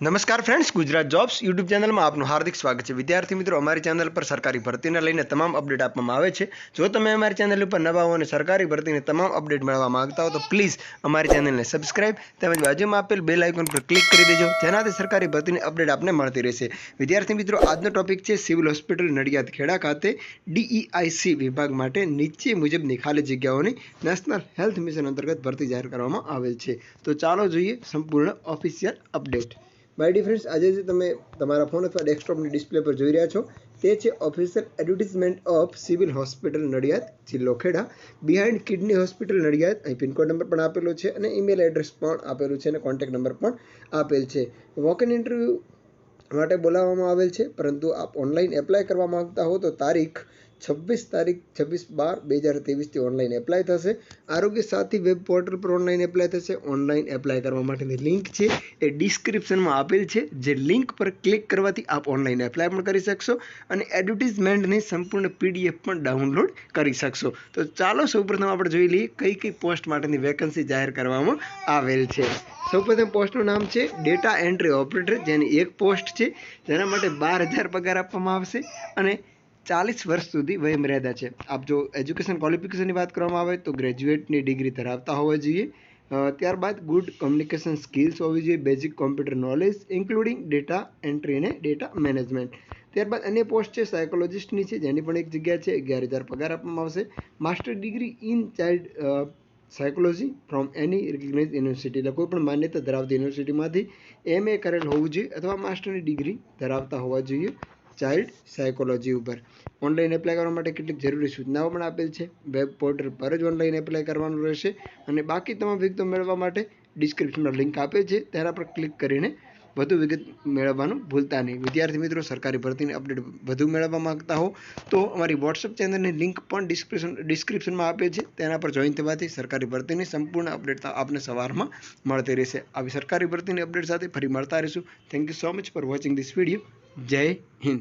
નમસ્કાર friends Gujarat jobs YouTube ચેનલમાં આપનું હાર્દિક સ્વાગત છે. વિદ્યાર્થી મિત્રો, અમારી ચેનલ પર સરકારી ભરતીને લઈને તમામ અપડેટ આપવામાં આવે છે. જો તમે અમારી ચેનલ ઉપર નવા હો અને સરકારી ભરતીની તમામ અપડેટ મેળવવા માંગતા હો, તો પ્લીઝ અમારી ચેનલને સબસ્ક્રાઇબ તેમજ બાજુમાં આપેલ બેલ આઇકોન પર ક્લિક કરી દેજો, જેનાથી સરકારી ભરતીની અપડેટ આપને મળતી રહેશે. વિદ્યાર્થી મિત્રો, આજનો ટોપિક છે સિવિલ હોસ્પિટલ નડિયાદ ખેડા ખાતે ડીઈઆઈસી વિભાગ માટે નીચે મુજબની ખાલી જગ્યાઓની નેશનલ હેલ્થ મિશન અંતર્ગત ભરતી જાહેર કરવામાં આવેલ છે. તો ચાલો જોઈએ સંપૂર્ણ official update my dear friends આજે જે તમે તમારા ફોન અથવા ડેસ્કટોપની ડિસ્પ્લે પર જોઈ રહ્યા છો, તે છે official advertisement of civil hospital Nadiad, જિલ્લો Kheda. Behind kidney hospital Nadiad, અહીં પિનકોડ નંબર પણ આપેલો છે અને ઈમેલ એડ્રેસ પણ આપેલું છે અને કોન્ટેક્ટ નંબર પણ આપેલ છે. વોક ઇન ઇન્ટરવ્યૂ માટે બોલાવવામાં આવેલ છે, પરંતુ આપ ઓનલાઈન એપ્લાય કરવા માગતા હો તો તારીખ છવ્વીસ તારીખ, છવ્વીસ બાર બે હજાર ત્રેવીસથી ઓનલાઈન એપ્લાય થશે. આરોગ્ય સાથી વેબ પોર્ટલ પર ઓનલાઈન એપ્લાય થશે. ઓનલાઈન એપ્લાય કરવા માટેની લિંક છે એ ડિસ્ક્રિપ્શનમાં આપેલ છે. જે લિંક પર ક્લિક કરવાથી આપ ઓનલાઈન એપ્લાય પણ કરી શકશો અને એડવર્ટિઝમેન્ટની સંપૂર્ણ પીડીએફ પણ ડાઉનલોડ કરી શકશો. તો ચાલો સૌપ્રથમ આપણે જોઈ લઈએ કઈ કઈ પોસ્ટ માટેની વેકન્સી જાહેર કરવામાં આવેલ છે. સૌપ્રથમ પોસ્ટનું નામ છે ડેટા એન્ટ્રી ઓપરેટર જેની એક પોસ્ટ છે. જેના માટે બાર હજાર પગાર આપવામાં આવશે અને ચાલીસ વર્ષ સુધી વયમર્યાદા છે. આપ જો એજ્યુકેશન ક્વોલિફિકેશનની વાત કરવામાં આવે તો ગ્રેજ્યુએટની ડિગ્રી ધરાવતા હોવા જોઈએ. ત્યારબાદ ગુડ કમ્યુનિકેશન સ્કિલ્સ હોવી જોઈએ basic computer knowledge including data entry અને ડેટા મેનેજમેન્ટ ત્યારબાદ અન્ય પોસ્ટ છે સાયકોલોજિસ્ટની છે, જેની પણ એક જગ્યા છે, અગિયાર હજાર પગાર આપવામાં આવશે. Master degree in child psychology from any recognise university એટલે કોઈ પણ માન્યતા ધરાવતી યુનિવર્સિટીમાંથી એમ એ કરેલ હોવું જોઈએ અથવા માસ્ટરની ડિગ્રી ધરાવતા હોવા જોઈએ. ચાઇલ્ડ સાયકોલોજી ઉપર. ઓનલાઈન એપ્લાય કરવા માટે કેટલીક જરૂરી સૂચનાઓ પણ આપેલ છે. વેબ પોર્ટલ પર જ ઓનલાઈન એપ્લાય કરવાનું રહેશે અને બાકી તમામ વિગતો મેળવવા માટે ડિસ્ક્રિપ્શનમાં લિંક આપે છે. તેના પર ક્લિક કરીને વધુ વિગત મેળવવાનું ભૂલતા નહીં. વિદ્યાર્થી મિત્રો, સરકારી ભરતીની અપડેટ વધુ મેળવવા માગતા હો તો અમારી વોટ્સઅપ ચેનલની લિંક પણ ડિસ્ક્રિપ્શન ડિસ્ક્રિપ્શનમાં આપે છે. તેના પર જોઈન થવાથી સરકારી ભરતીની સંપૂર્ણ અપડેટ આપને સવારમાં મળતી રહેશે. આવી સરકારી ભરતીની અપડેટ સાથે ફરી મળતા રહીશું. Thank you so much for watching this video જય હિન્દ